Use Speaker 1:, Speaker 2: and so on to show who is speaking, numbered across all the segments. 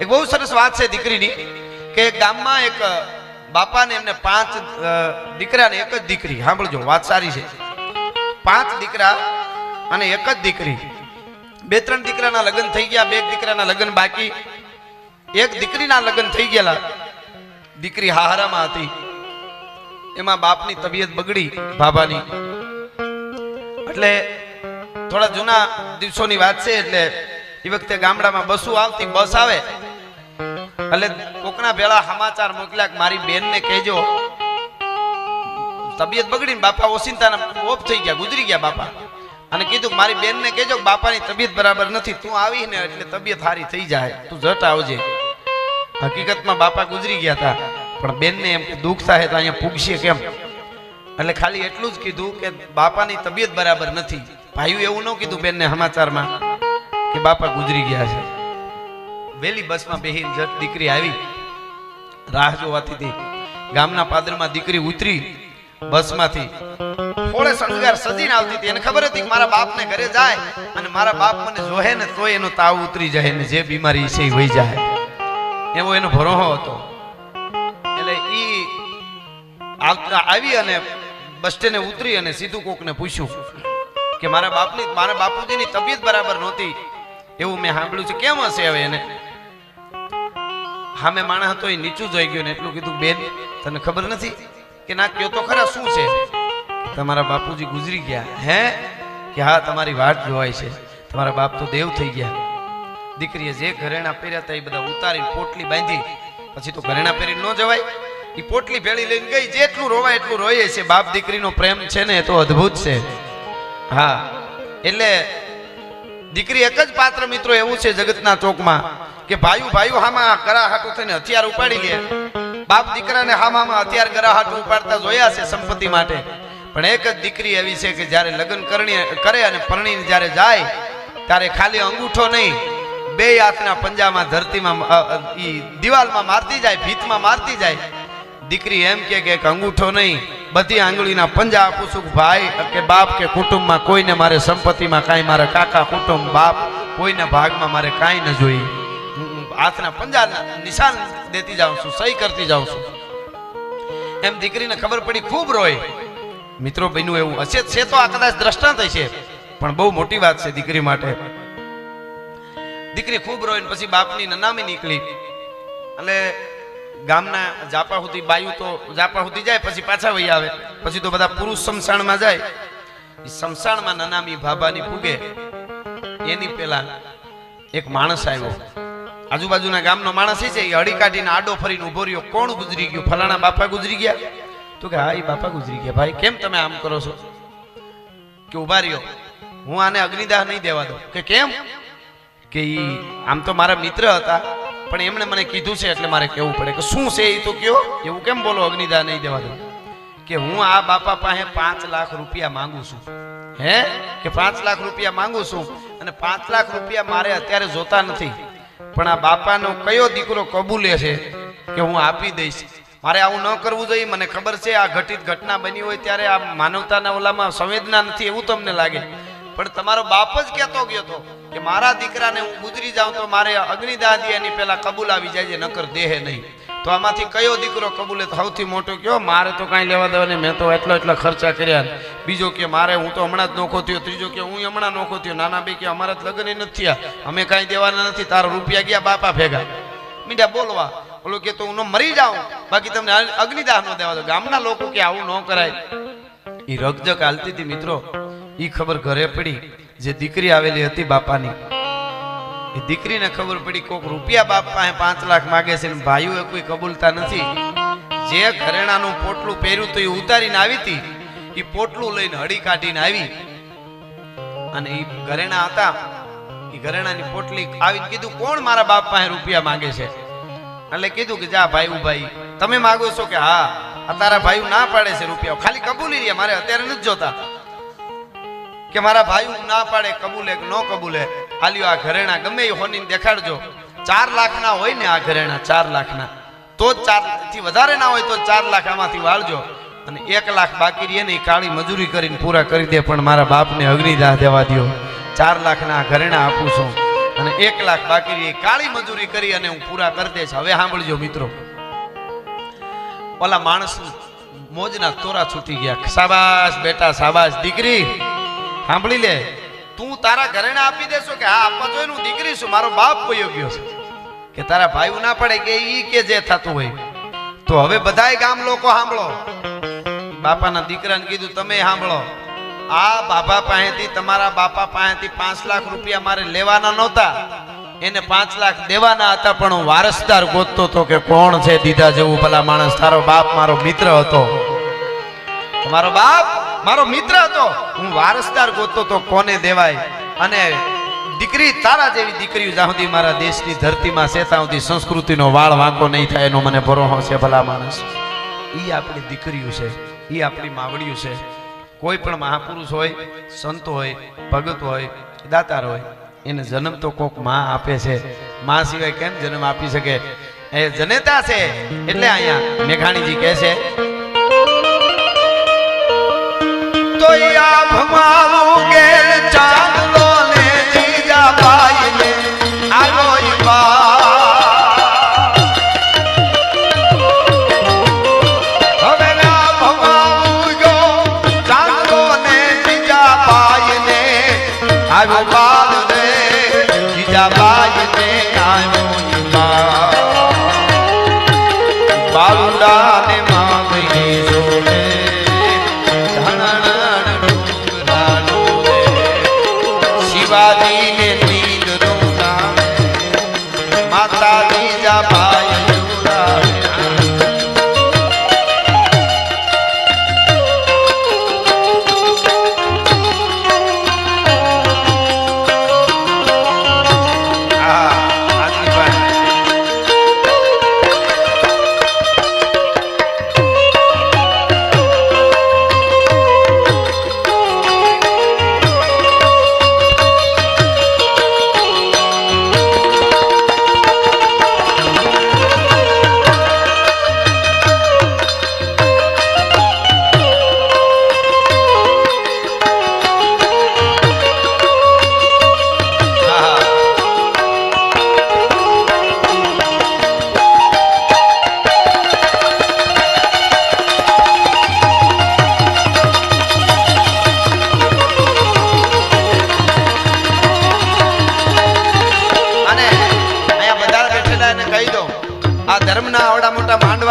Speaker 1: એક બહુ સરસ વાત છે દીકરીની કે ગામમાં એક બાપાને એમને પાંચ દીકરા ને એક જ દીકરી, સાંભળજો, વાત સારી છે. પાંચ દીકરા અને એક જ દીકરી. બે ત્રણ દીકરાના લગ્ન થઈ ગયા, બે દીકરાના લગ્ન બાકી. એક દીકરીના લગ્ન થઈ ગયેલા. દીકરી હાહારામાં હતી. એમાં બાપની તબિયત બગડી બાબાની. એટલે થોડા જૂના દિવસોની વાત છે, એટલે એ વખતે ગામડામાં બસો આવતી બસ આવે. એટલે કોકના ભેળા સમાચાર મોકલ્યા કે મારી બેનને કહેજો. તબિયત બગડીને બાપા ઓસિંતાના ઓફ થઈ ગયા, ગુજરી ગયા બાપા. અને કીધું કે મારી બેનને કહેજો કે બાપાની તબિયત બરાબર નથી, તું આવી ને એટલે તબિયત સારી થઈ જાય, તું જટ આવજે. હકીકતમાં બાપા ગુજરી ગયા હતા, પણ બેનને એમ કે દુઃખ થાય તો અહીંયા પૂગશે કેમ? એટલે ખાલી એટલું જ કીધું કે બાપાની તબિયત બરાબર નથી. ભાઈઓ એવું ન કીધું બેનને સમાચારમાં. કે બાપા ગુજરી ગયા છે. વેલી બસમાં બેહીને જટ દીકરી આવી, રાહ જોવાથી હતી ગામના પાદરમાં દીકરી ઉતરી બસમાંથી. થોડે શણગાર સજીને આવતી હતી. એને ખબર હતી કે મારા બાપને ઘરે જાય અને મારા બાપ મને જોહે ને તોય એનો તાવ ઉતરી જાય ને જે બીમારી છે એ વહી જાય. એવો એનો ભરોહો હતો. એટલે ઈ આવતા આવી અને બસ ઉતરી અને સીધું કોકને પૂછ્યું કે મારા બાપની, મારા બાપુજીની તબિયત બરાબર નહોતી. એવું મેં સાંભળ્યું છે. કેમ હશે હવે એને? સામે માણસ હતો, એ નીચું જોઈ ગયો ને એટલું કીધું, બેન, તને ખબર નથી કે ના, કયો તો ખરા શું છે? તમારા બાપુજી ગુજરી ગયા. હે? કે હા, તમારી વાટ જોવાય છે. તમારા બાપ તો દેવ થઈ ગયા. દીકરીએ જે ઘરેણા પહેર્યા હતા, એ બધા ઉતારીને પોટલી બાંધી. પછી તો ઘરેણા પહેરી ન જવાય. એ પોટલી ભેળી લઈને ગઈ. જેટલું રોવાય એટલું રોઈએ છે બાપ દીકરીનો પ્રેમ છે ને, એ તો અદ્ભુત છે. હા, એટલે દીકરી એક જ પાત્ર મિત્રો એવું છે જગતના ચોકમાં કે ભાઈઓ ભાઈઓ હામાં કરા હાટું થઈને હથિયાર ઉપાડી લે. બાપ દીકરાને હામામાં હથિયાર કરા હાટું ઉપાડતા જોયા છે સંપત્તિ માટે. પણ એક જ દીકરી એવી છે કે જ્યારે લગ્ન કરણી કરે અને પરણીને જ્યારે જાય, ત્યારે ખાલી અંગૂઠો નહીં, બે હાથના પંજામાં ધરતીમાં દિવાલમાં મારતી જાય, ભીતમાં મારતી જાય. દીકરી એમ કે અંગૂઠો નહીં બધી આંગળીના પંજા આપું છું ભાઈ, કે બાપ, કે કુટુંબમાં કોઈને મારે સંપત્તિમાં કાંઈ, મારે કાકા, કુટુંબ, બાપ, કોઈના ભાગમાં મારે કાંઈ ન જોઈએ હાથના પંજા નિશાન દેતી જાઉં છું, સહી કરતી જાઉં છું. એમ દીકરીને ખબર પડી ખૂબ રોય. મિત્રો, બન્યું એવું. હશે છે તો આ કદાચ દ્રષ્ટાંત છે પણ બહુ મોટી વાત છે દીકરી માટે. દીકરી ખૂબ રોય પછી બાપની નનામી નીકળી. એટલે ગામના જાપા સુધી બાયુ તો જાપા સુધી જાય, પછી પાછા વહી આવે. પછી તો બધા પુરુષ શમશાનમાં જાય. ઈ શમશાનમાં નનામી ભાભાની ફૂગે. એની પેલા એક માણસ આવ્યો. આજુબાજુના ગામનો માણસ એ છે એ હળી કાઢીને આડો ફરીને ઊભો રહ્યો. કોણ ગુજરી ગયું? ફલાણા બાપા ગુજરી ગયા. તો કે, હા એ બાપા ગુજરી ગયા. ભાઈ, કેમ તમે આમ કરો છો? કે ઊભા રહ્યો. હું આને અગ્નિદાહ નહીં દેવા દઉં. કે, કેમ? કે આમ તો મારા મિત્ર હતા. પણ એમણે મને કીધું છે, એટલે મારે કહેવું પડે કે શું છે એ તો કયો? એવું કેમ બોલો, અગ્નિદા નહીં દેવા દઉં કે હું આ બાપા પાસે પાંચ લાખ રૂપિયા માંગુ છું. હે? કે પાંચ લાખ રૂપિયા માંગુ છું અને પાંચ લાખ રૂપિયા મારે અત્યારે જોતા નથી. પણ આ બાપાનો કયો દીકરો કબૂલે છે કે હું આપી દઈશ? મારે આવું ન કરવું જોઈએ. મને ખબર છે, આ ઘટિત ઘટના બની હોય ત્યારે આ માનવતાના ઓલામાં સંવેદના નથી. એવું તમને લાગે? પણ તમારો બાપ જ કહેતો ગયો હતો કે મારા દીકરાને હું ગુજરી જાઉં તો મારે અગ્નિદાહ દે એની પહેલા કબૂલ આવી જાય નકર દેહે નહીં. તો આમાંથી કયો દીકરો કબૂલે સૌથી મોટો કયો? મારે તો કાંઈ લેવા દેવા મેં તો એટલો એટલા ખર્ચા કર્યા. બીજો કે મારે, હું તો હમણાં જ નોખો થયો. ત્રીજો કે હું હમણાં નોખો થયો. નાના બે કે અમારા જ લગ્ન નથી થયા. અમે કાંઈ દેવાના નથી. તારા રૂપિયા ગયા બાપા ભેગા? મીઠા બોલવા. ઓલો કે તો હું મરી જાઉં. બાકી તમને અગ્નિદાહ નો દેવા દો ગામના લોકો કે આવું ન કરાય. એ રગજગ હાલતી હતી મિત્રો. એ ખબર ઘરે પડી જે દીકરી આવેલી હતી બાપાની. એ દીકરીને ખબર પડી કોક રૂપિયા બાપ પાસે પાંચ લાખ માગે છે ભાઈઓ કોઈ કબૂલતા નથી. જે ઘરેણાનું પોટલું પહેર્યું તો એ ઉતારીને આવી હતી. એ પોટલું લઈને હળી કાઢીને આવી. અને એ ઘરેણા હતા. એ ઘરેણાની પોટલી આવી કીધું, કોણ મારા બાપ પાસે રૂપિયા માંગે છે? એટલે કીધું કે, જા ભાઈ ભાઈ તમે માગો છો કે હા? તારા ભાઈ ના પાડે છે રૂપિયા. ખાલી કબૂલી રહ્યા. મારે અત્યારે નથી જોતા. કે મારા ભાઈ ના પાડે, કબૂલે કે ન કબૂલે આલ્યો આ ઘરેણા, ગમે એ હોની દેખાડજો. ચાર લાખના હોય ને આ ઘરેણા, ચાર લાખના. તો જ ચારથી વધારે ના હોય તો ચાર લાખ આમાંથી વાળજો. અને એક લાખ બાકી રહીએ ને કાળી મજૂરી કરીને પૂરા કરી દે, પણ મારા બાપને અગ્નિદાહ દેવા દ્યો. ચાર લાખના ઘરેણા આપું છું. અને એક લાખ બાકી રહી કાળી મજૂરી કરી અને હું પૂરા કરી દઈશ. હવે સાંભળજો મિત્રો. ઓલા માણસ મોજના તોરા છૂટી ગયા. સાબાસ બેટા સાબાસ દીકરી. સાંભળી લે. તું તારા ઘરેને આપી દેશો કે હા, આપવા જોઈએ દીકરી છું, મારો બાપ વયો ગયો છે. કે તારા ભાઈ ના પડે કે ઈ કે જે થતું હોય. તો હવે બધાય ગામ લોકો સાંભળો. બાપાના દીકરાને કીધું, તમે સાંભળો. આ બાપા પાસેથી તમારા બાપા પાસેથી પાંચ લાખ રૂપિયા મારે લેવાના નહોતા. એને પાંચ લાખ દેવાના હતા, પણ હું વારસદાર ગોતતો હતો કે કોણ છે દીધા જેવું ભલા માણસ. તારો બાપ મારો મિત્ર હતો. તમારો બાપ? મારો મિત્ર હતો. હું વારસદાર ગોતતો તો કોને દેવાય? અને દીકરી તારા જેવી દીકરીઓ જ્યાં મારા દેશની ધરતીમાં છે, ત્યાં સુધી સંસ્કૃતિનો વાળ વાંકો નહીં થાય એનો મને ભરોહો છે, ભલા માણસ. એ આપણી દીકરીઓ છે એ આપણી માવડીઓ છે. કોઈ પણ મહાપુરુષ હોય, સંત હોય, ભગત હોય, દાતાર હોય, એને જન્મ તો કોકમાં આપે છે. માં સિવાય કેમ જન્મ આપી શકે? એ જનેતા છે, એટલે અહીંયા મેઘાણીજી કહે છે તો આ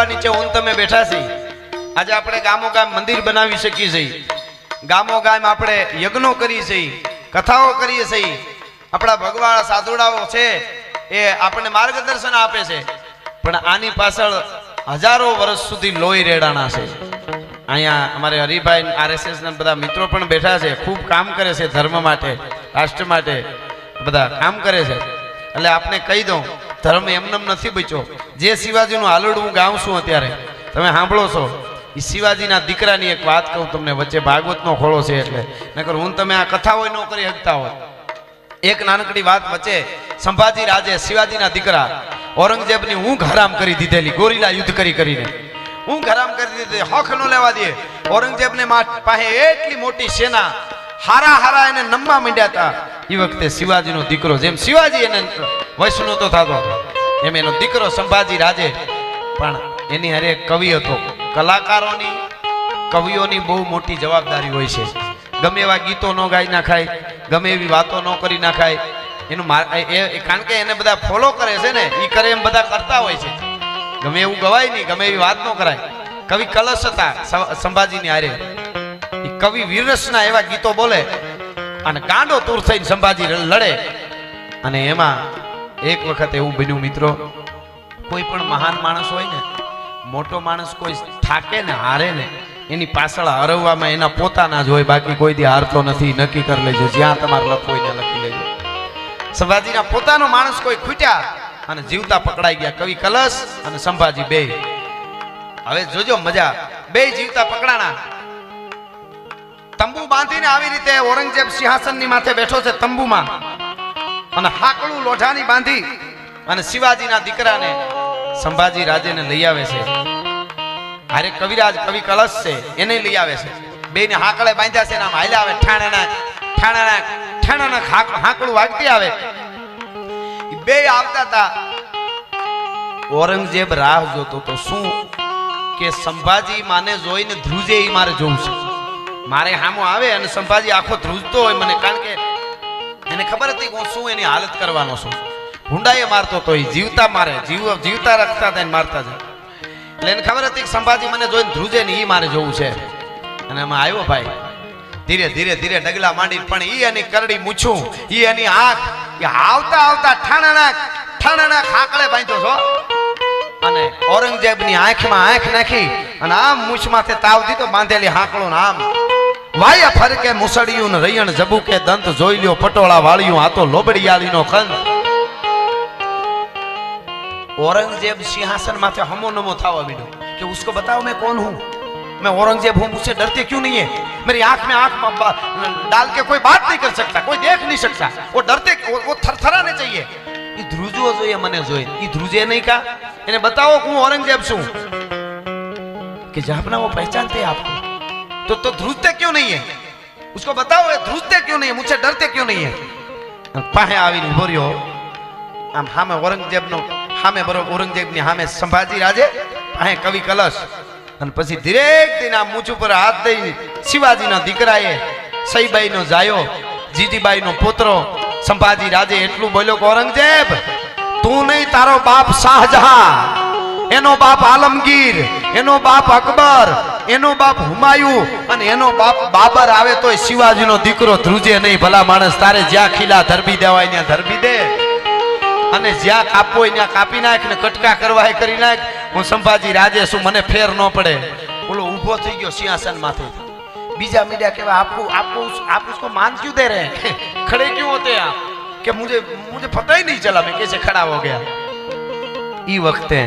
Speaker 1: મોટા નીચે ઊન તમે બેઠા છે. આજે આપણે ગામો ગામ મંદિર બનાવી શકીએ છીએ ગામો ગામ આપણે યજ્ઞો કરીએ છીએ કથાઓ કરીએ છીએ આપણા ભગવાન સાધુડાઓ છે, એ આપણને માર્ગદર્શન આપે છે. પણ આની પાછળ હજારો વર્ષ સુધી લોહી રેડાણા છે. અહીંયા અમારે હરિભાઈ આરએસએસ ના બધા મિત્રો પણ બેઠા છે, ખૂબ કામ કરે છે ધર્મ માટે, રાષ્ટ્ર માટે. બધા કામ કરે છે. એટલે આપને કહી દઉં, ધર્મ એમનેમ નથી બચ્યો. જે શિવાજીનું હાલડું ગાઉં છું અત્યારે, તમે સાંભળો છો. એ શિવાજીના દીકરાની એક વાત કહું તમને, વચ્ચે ભાગવતનો ખોળો છે એટલે. નકર હું તમે આ કથા હોય ન કરી શકતા હોય એક નાનકડી વાત વચ્ચે સંભાજી રાજે શિવાજીના દીકરા ઔરંગઝેબની ઊંઘ હરામ કરી દીધેલી, ગોરીલા યુદ્ધ કરી કરીને. ઊંઘ હરામ કરી દીધી હખ ન લેવા દે. ઔરંગઝેબને પાસે એટલી મોટી સેના, હારા હારા એને નમવા માંડ્યા હતા. એ વખતે શિવાજીનો દીકરો, જેમ શિવાજી એને વૈષ્ણવ તો થતો એમ એનો દીકરો સંભાજી રાજે. પણ એની હારે કવિ હતો કલાકારોની કવિઓની બહુ મોટી જવાબદારી હોય છે. ગમે એવા ગીતો ન ગાઈ નાખાય, ગમે એવી વાતો ન કરી નાખાય. એનું એ- કારણ કે એને બધા ફોલો કરે છે ને એ કરે એમ બધા કરતા હોય છે. ગમે એવું ગવાય નહીં, ગમે એવી વાત ન કરાય. કવિ કલશ હતા સંભાજીની હારે. કવિ વીરસના એવા ગીતો બોલે અને ગાંડો તૂર થઈને સંભાજી લડે. અને એમાં એક વખત એવું બન્યું, મિત્રો, કોઈ પણ મહાન માણસ હોય ને, મોટો માણસ કોઈ થાકે ને, હારે ને, એની પાછળ હરવવામાં એના પોતાના જ હોય, બાકી કોઈ દી હારતો નથી, નક્કી કરી લેજો, જ્યાં તમારે લખવું હોય લખી લેજો. સંભાજીના પોતાનો માણસ કોઈ ખૂટ્યા અને જીવતા પકડાઈ ગયા. કવિ કલશ અને સંભાજી બે. હવે જોજો મજા, બે જીવતા પકડાણા. તંબુ બાંધીને આવી રીતે ઔરંગઝેબ સિંહાસનની માથે બેઠો છે તંબુમાં. અને હાકડું લોઢાની બાંધી અને શિવાજીના દીકરાને સંભાજી રાજેને લઈ આવે છે. અરે કવિરાજ કવિ કલશ છે, એને લઈ આવે છે. બેને હાકડે બાંધ્યા છે ને આમ હાલ્યા આવે ઠાણાના ઠાણાના ઠાણાના હાકડું વાગતી આવે. બે આવતા હતા ઔરંગઝેબ રાહ જોતો તો શું કે સંભાજી માને જોઈને ધ્રુજે એ મારે જોવું છે? મારે હામો આવે અને સંભાજી આખો ધ્રુજતો હોય મને, કારણ કે એને ખબર હતી હું શું એની હાલત કરવાનો છું? હુંડાએ મારતો તો એ જીવતા મારે, જીવ, જીવતા રખતા હતા મારતા જાય એટલે એને ખબર હતી સંભાજી મને જોઈને ધ્રુજે ને એ મારે જોવું છે. અને એમાં આવ્યો ભાઈ. ધીરે ધીરે ધીરે ડગલા માંડી પણ એ એની કરડી મૂછું એ એની આંખ એ આવતા આવતા ઠાણાના ઠાણાના ખાકળે બાંધ્યો છો. અને ઔરંગઝેબની આંખમાં આંખ નાખી અને આમ મૂછમાંથી તાવ દીધો, બાંધેલી હાંકળો ને આમ. વાયા ફરકે મુસડિયું ને રૈયણ જબુકે દંત જોઈ લ્યો પટોળા વાળ્યું આ તો લોબડિયાળીનો ખંત औरंगजेब सिंहासन माथे हमो नमो थावा मीडो कि उसको बताओ मैं कौन हूँ मैं औरंगजेब हूँ मुझसे डरते क्यों नहीं है मेरी आंख में आंख में बा- डाल के कोई बात नहीं कर सकता कोई देख नहीं सकता वो डरते वो, वो थरथराने चाहिए ये ध्रुजो જોઈએ મને જોઈ એ ધ્રુજે નહીં કા એને બતાવો હું औरंगजेब છું कि जहापना वो पहचानते हैं आपको तो तो ध्रुजते क्यों नहीं है उसको बताओ ये ध्रुजते क्यों नहीं है मुझसे डरते क्यों नहीं है पाहे આવીને ઉભો રહ્યો આમ સામે ઔરંગઝેબનો સામે બરોબર ઔરંગઝેબની સામે સંભાજી રાજે અહીં કવિ કલશ અને પછી ધીરેક દિન આમ મૂછ ઉપર હાથ દઈ શિવાજીના દીકરાએ સઈબાઈનો જાયો જીજીબાઈનો પુત્રો સંભાજી રાજે એટલું બોલ્યો કે ઔરંગઝેબ તું નહીં તારો બાપ શાહજહાં એનો બાપ આલમગીર એનો બાપ અકબર એનો બાપ હુમાયુ અને એનો બાપ બાબર આવે તોય શિવાજીનો દીકરો ધ્રુજે નહીં ભલા માણસ તારે જ્યાં ખીલા ધરબી દેવાય ત્યાં ધરબી દે અને જ્યાં કાપવો હોય ત્યાં કાપી નાખ ને કટકા કરવા હોય કરી નાખ હું સંભાજી રાજે છું મને ફેર ન પડે બોલો ઊભો થઈ ગયો સિંહાસન માથે બીજા મીડિયા કેવા આપકો આપકો उस- आप उसको मान क्यों दे रहे हैं खड़े क्यों होते हैं आप कि मुझे मुझे पता ही नहीं चला मैं कैसे खड़ा हो गया ઈ વખતે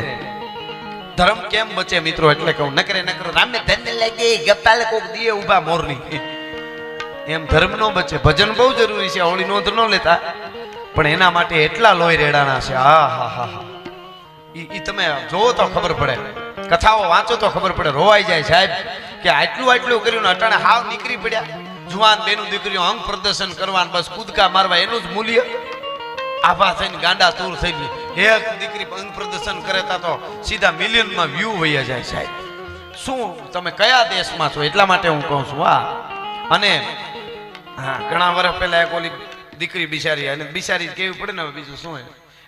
Speaker 1: ધર્મ કેમ બચે મિત્રો? એટલે કહું, નકરે નકરે રામે ધન્ય લાગે ગપાલ કોક દીએ ઊભા મોરની. એમ ધર્મ નો બચે. ભજન બહુ જરૂરી છે, હોળી નોંધ ન લેતા. પણ એના માટે એટલા લોહી રેડાણા છે. આ, હા હા હા. ઈ તમે જોવો તો ખબર પડે. કથાઓ વાંચો તો ખબર પડે. રોવાઈ જાય સાહેબ કે આટલું આટલું કર્યું ને અટાણે હાવ નીકળી પડ્યા. જુવાન બેનું દીકરીઓ અંગ પ્રદર્શન કરવાનું, બસ કૂદકા મારવા, એનું જ મૂલ્ય. આભા થઈને ગાંડા તૂર થઈ એક દીકરી અંગ પ્રદર્શન કરે તા તો સીધા મિલિયનમાં વ્યૂ વયા જાય સાહેબ. શું તમે કયા દેશમાં છો? એટલા માટે હું કહું છું, હા. અને, હા, ઘણા વર્ષ પહેલા એક ઓલી દીકરી બિચારી અને બિચારી કેવી પડે ને બીજું શું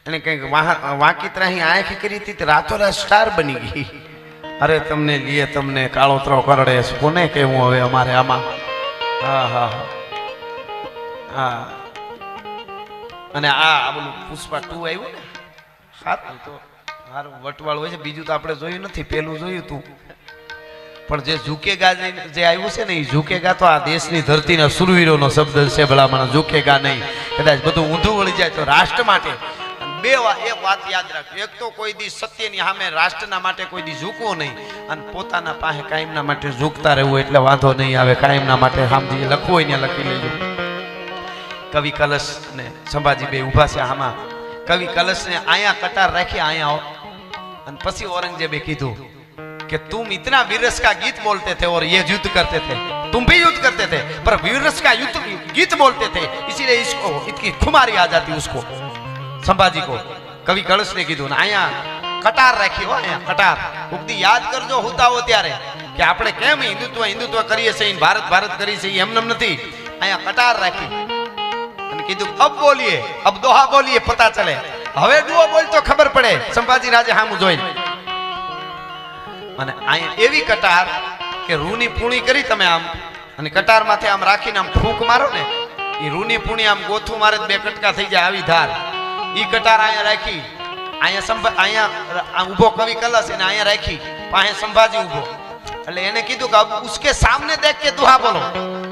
Speaker 1: એને કંઈક વાહ- વાંકી ત્રાહી આંખ કરી હતી રાતોરાત સ્ટાર બની ગઈ. અરે તમને લીએ તમને કાળોતરો કરડે કોને કેવું હવે અમારે આમાં? હા હા હા. હા. અને આ બોલું પુષ્પા ટુ આવ્યું ને સારું તો સારું વટવાળ હોય છે, બીજું તો આપણે જોયું નથી, પેલું જોયું તું. પણ જે ઝુકેગા જે આવ્યું છે ને એ ઝુકેગા તો આ દેશની ધરતીના સુરવીરોનો શબ્દ છે ભલામણ ઝુકેગા નહીં. કદાચ બધું ઊંધું વળી જાય તો રાષ્ટ્ર માટે. બે એક વાત યાદ રાખજો એક તો કોઈ દી સત્યની સામે રાષ્ટ્રના માટે કોઈ દી ઝૂકવો નહીં. અને પોતાના પાસે કાયમના માટે ઝૂકતા રહેવું એટલે વાંધો નહીં આવે, કાયમના માટે સામજી લખવું હોય ને લખી લેજો. કવિ કલશ ને સંભાજી બે ઊભા છે આમાં કવિ કલશ ને અહીંયા કટાર રાખી અહીંયા આવો અને પછી औरंगजेबे કીધું कि तुम इतना वीरस का गीत बोलते थे और ये युद्ध करते थे तुम भी युद्ध करते थे पर वीरस का युद्ध गीत बोलते थे इसीलिए इसको इतनी खुमारी आ जाती उसको संभाजी को कवि कलश ने કીધું ને અહીંયા કટાર રાખી હો અહીંયા કટાર ઉક્તિ યાદ કરજો હોતા હો ત્યારે કે આપણે કેમ હિન્દુત્વ હિન્દુત્વ કરીએ છીએ ને ભારત ભારત કરીએ છીએ એમ નેમ નથી અહીંયા કટાર રાખી અને કીધું, અબ બોલીએ, અબ દોહા બોલીએ, પતા ચલે. હવે ડુઓ બોલ તો ખબર પડે. સંભાજી રાજે હામું જોઈને. અને અહીંયા એવી કટાર કે રૂની પૂણી કરી તમે આમ, અને કટાર માથે આમ રાખીને આમ ફૂંક મારો ને એ રૂની પૂણી આમ ગોથું મારે બે કટકા થઈ જાય આવી ધાર. ઈ કટાર અહીંયા રાખી અહીંયા સંભા અહીંયા ઊભો કવિ કલશ એને અહીંયા રાખી પાસે સંભાજી ઊભો. એટલે એને કીધું કે ઉસકે સામને દેખ કે દુહા બોલો.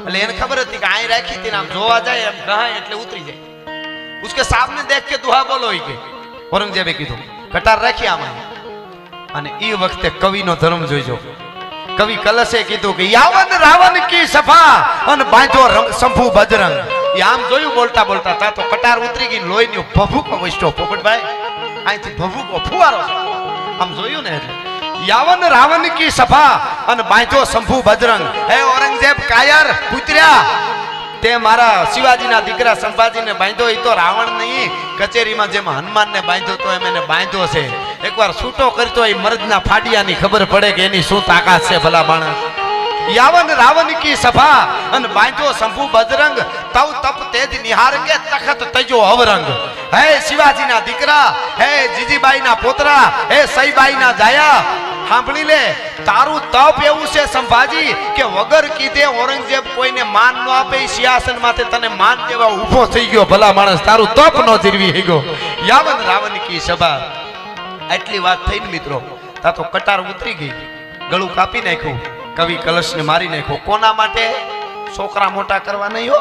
Speaker 1: એટલે એને ખબર હતી કે અહીં રાખી હતી આમ જોવા જાય એમ ગહાય એટલે ઉતરી જાય. ઉસકે સામને દેખ કે દુહા બોલો ઈ કે. ઔરંગઝેબે કીધું, કટાર રાખી આમાં. અને એ વખતે કવિનો ધર્મ જોઈજો. કવિ કલશે કીધું કે, યાવન રાવણ કી સફા અને બાંધો સંભુ બજરંગ. એ આમ જોયું બોલતા બોલતા, તા તો કટાર ઉતરી ગઈ લોહીનો ભભૂકો વસ્યો પોપટભાઈ અહીંથી ભભૂકો ફુવારો આમ જોયું ને એટલે. યાવન રાવણ કી સભા અને બાંધો શંભુ બજરંગ. હે ઔરંગઝેબ કાયર, પુત્ર્યા, તે મારા શિવાજીના દીકરા સંભાજીને બાંધ્યો એ તો રાવણ નહીં, કચેરીમાં જેમ હનુમાનને બાંધ્યો, તો એમ એને બાંધ્યો છે. એકવાર છૂટો કરતો એ મર્દના ફાડિયાની ખબર પડે કે એની શું તાકાત છે ભલા માણસ યાવન રાવણ કી સભા અને બાંધ્યો શંભુ બજરંગ, તવ તપ તેજ નિહાર કે તખત તજો અવરંગ. હે શિવાજીના દીકરા, હે જીજીબાઈના પોતરા, હે સઈબાઈના જાયા સાંભળી લે તારું તપ એવું છે સંભાજી, કે વગર કીધે ઔરંગઝેબ કોઈને માન ન આપે સિંહાસન માથે તને માન દેવા ઊભો થઈ ગયો, ભલા માણસ, તારું તપ ન જીરવી ગયો યાવન રાવણ કી સભા. આટલી વાત થઈ ને મિત્રો, તા તો કટાર ઉતરી ગઈ. ગળું કાપી નાખ્યું, કવિ કલશને મારી નાખ્યો. કોના માટે? છોકરા મોટા કરવા નહીં હો.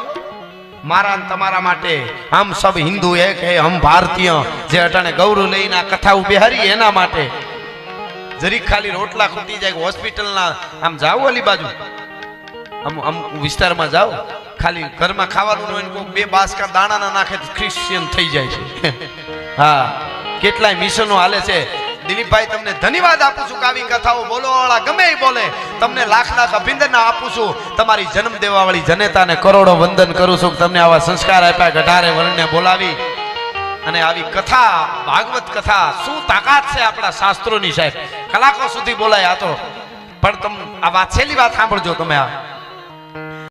Speaker 1: મારા તમારા માટે. હમ સબ હિન્દુ એક હે, હમ ભારતીય. જે અટાણે ગૌરવ લઈને કથા હરી એના માટે. જરીક ખાલી રોટલા ખૂટી જાય હોસ્પિટલના, આમ જાઓ અલી બાજુ. આમ આમ વિસ્તારમાં જાઓ. ખાલી ઘરમાં ખાવાનું હોય બે બાસકા દાણાના નાખે તો ક્રિશ્ચિયન થઈ જાય છે. હા, કેટલાય મિશનો હાલે છે. દિલીપભાઈ, તમને ધન્યવાદ આપું છું આવી કથાઓ બોલો વાળા ગમે એ બોલે. તમને લાખ લાખ અભિનંદન આપું છું. તમારી જન્મ દેવાવાળી જનેતાને કરોડો વંદન કરું છું તમને આવા સંસ્કાર આપ્યા ગઢારે વર્ણને બોલાવી. અને આવી કથા, ભાગવત કથા, શું તાકાત છે આપણા શાસ્ત્રોની સાહેબ? કલાકો સુધી બોલાય આ તો. પણ તમ, આ વાત છેલ્લી વાત સાંભળજો તમે આ.